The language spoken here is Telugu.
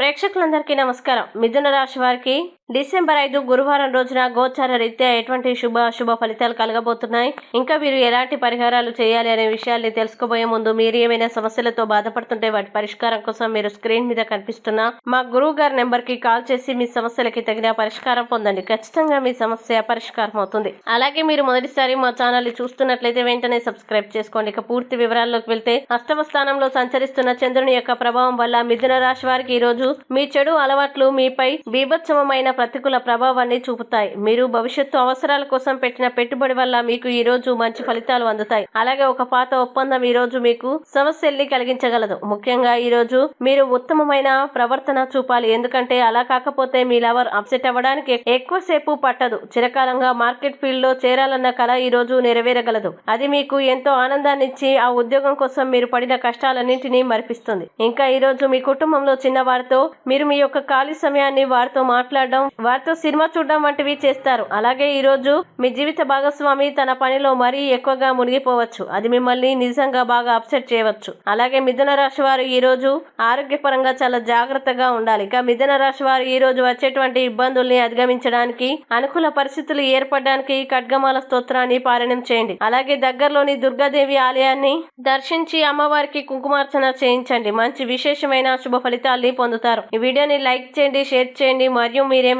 ప్రేక్షకులందరికీ నమస్కారం. మిథున రాశి వారికి డిసెంబర్ ఐదు గురువారం రోజున గోచార రీత్యా ఎటువంటి శుభ అశుభ ఫలితాలు కలగబోతున్నాయి? ఇంకా మీరు ఎలాంటి పరిహారాలు చేయాలి అనే విషయాల్ని తెలుసుకోబోయే ముందు మీరు ఏమైనా సమస్యలతో బాధపడుతుంటే వాటి పరిష్కారం కోసం మీరు స్క్రీన్ మీద కనిపిస్తున్న మా గురువు గారి నెంబర్కి కాల్ చేసి మీ సమస్యలకి తగిన పరిష్కారం పొందండి. ఖచ్చితంగా మీ సమస్య పరిష్కారం అవుతుంది. అలాగే మీరు మొదటిసారి మా ఛానల్ని చూస్తున్నట్లయితే వెంటనే సబ్స్క్రైబ్ చేసుకోండి. ఇక పూర్తి వివరాల్లోకి వెళ్తే అష్టమ స్థానంలో సంచరిస్తున్న చంద్రుని యొక్క ప్రభావం వల్ల మిథున రాశి వారికి ఈ రోజు మీ చెడు అలవాట్లు మీపై బీభత్సమైన ప్రతికూల ప్రభావాన్ని చూపుతాయి. మీరు భవిష్యత్తు అవసరాల కోసం పెట్టిన పెట్టుబడి వల్ల మీకు ఈ రోజు మంచి ఫలితాలు అందుతాయి. అలాగే ఒక పాత ఒప్పందం ఈ రోజు మీకు సమస్యల్ని కలిగించగలదు. ముఖ్యంగా ఈ రోజు మీరు ఉత్తమమైన ప్రవర్తన చూపాలి. ఎందుకంటే అలా కాకపోతే మీ లవర్ అప్సెట్ అవ్వడానికి ఎక్కువసేపు పట్టదు. చిరకాలంగా మార్కెట్ ఫీల్డ్లో చేరాలన్న కళ ఈ రోజు నెరవేరగలదు. అది మీకు ఎంతో ఆనందాన్ని ఇచ్చి ఆ ఉద్యోగం కోసం మీరు పడిన కష్టాలన్నింటినీ మరిపిస్తుంది. ఇంకా ఈ రోజు మీ కుటుంబంలో చిన్న వారితో మీరు మీ యొక్క ఖాళీ సమయాన్ని వారితో మాట్లాడడం వారితో సినిమా చూడడం వంటివి చేస్తారు. అలాగే ఈ రోజు మీ జీవిత భాగస్వామి తన పనిలో మరీ ఎక్కువగా మునిగిపోవచ్చు. అది మిమ్మల్ని నిజంగా బాగా అప్సెట్ చేయవచ్చు. అలాగే మిథున రాశి వారు ఈ రోజు ఆరోగ్యపరంగా చాలా జాగ్రత్తగా ఉండాలి. ఇక మిథున రాశి వారు ఈ రోజు వచ్చేటువంటి ఇబ్బందుల్ని అధిగమించడానికి అనుకూల పరిస్థితులు ఏర్పడడానికి ఖడ్గమాల స్తోత్రాన్ని పారాయణం చేయండి. అలాగే దగ్గరలోని దుర్గాదేవి ఆలయాన్ని దర్శించి అమ్మవారికి కుంకుమార్చన చేయించండి. మంచి విశేషమైన శుభ ఫలితాల్ని పొందుతారు. ఈ వీడియోని లైక్ చేయండి షేర్ చేయండి. మరియు మీరేమైనా